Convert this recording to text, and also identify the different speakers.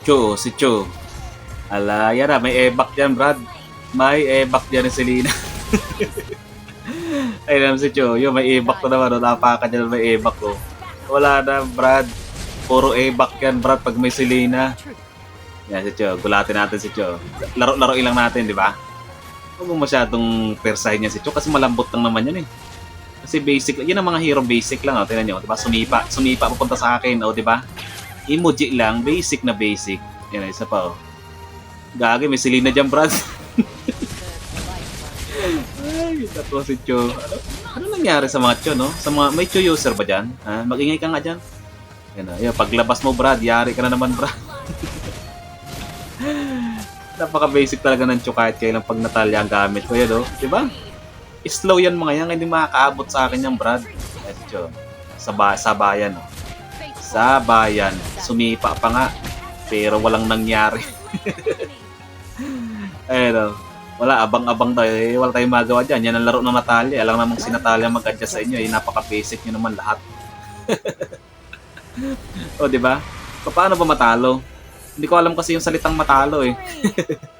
Speaker 1: Cho, si Cho. Ala, yan may ebak dyan, Brad. May ebak dyan ni Selena. Ay, naman si Cho. Yun, may ebak ko naman. No? Napaka dyan, may ebak ko. Wala na, Brad. Puro ebak yan, Brad, pag may Selena. Yan, si Cho. Gulatin natin si Cho. Laro-laro ilang natin, di ba? Huwag mo masyadong persahin niya si Cho kasi malambot lang naman yan eh. Kasi basic, yun ang mga hero basic lang, oh. Tingnan nyo, di ba? Sumipa, sumipa papunta sa akin, oh, di ba? Emoji lang, basic na basic. Yan, isa pa, oh. Gagi, may Selena dyan, Brad. Ay, ito si Cho. Ano, ano nangyari sa mga Cho, no? Sa mga, may Cho user ba dyan? Ha? Mag-ingay ka nga dyan. Yan, oh. Yan, paglabas mo, Brad, yari ka na naman, Brad. Napaka-basic talaga ng Cho kahit kailang pag Natalia ang gamit ko, yan, oh. Di ba? Slow yan mga yan, hindi makakaabot sa akin yan, Brad. Cho. Sa, ba- sa bayan, oh. Sa bayan. Sumipa pa nga. Pero walang nangyari. Ayun, oh. Wala, abang-abang tayo. Eh, wala tayong magawa dyan. Yan ang laro ng Natalia. Alam namang si Natalia mag-adjust sa inyo. Eh, napaka-basic nyo naman lahat. o, di ba? Pa- Paano ba matalo? Hindi ko alam kasi yung salitang matalo eh.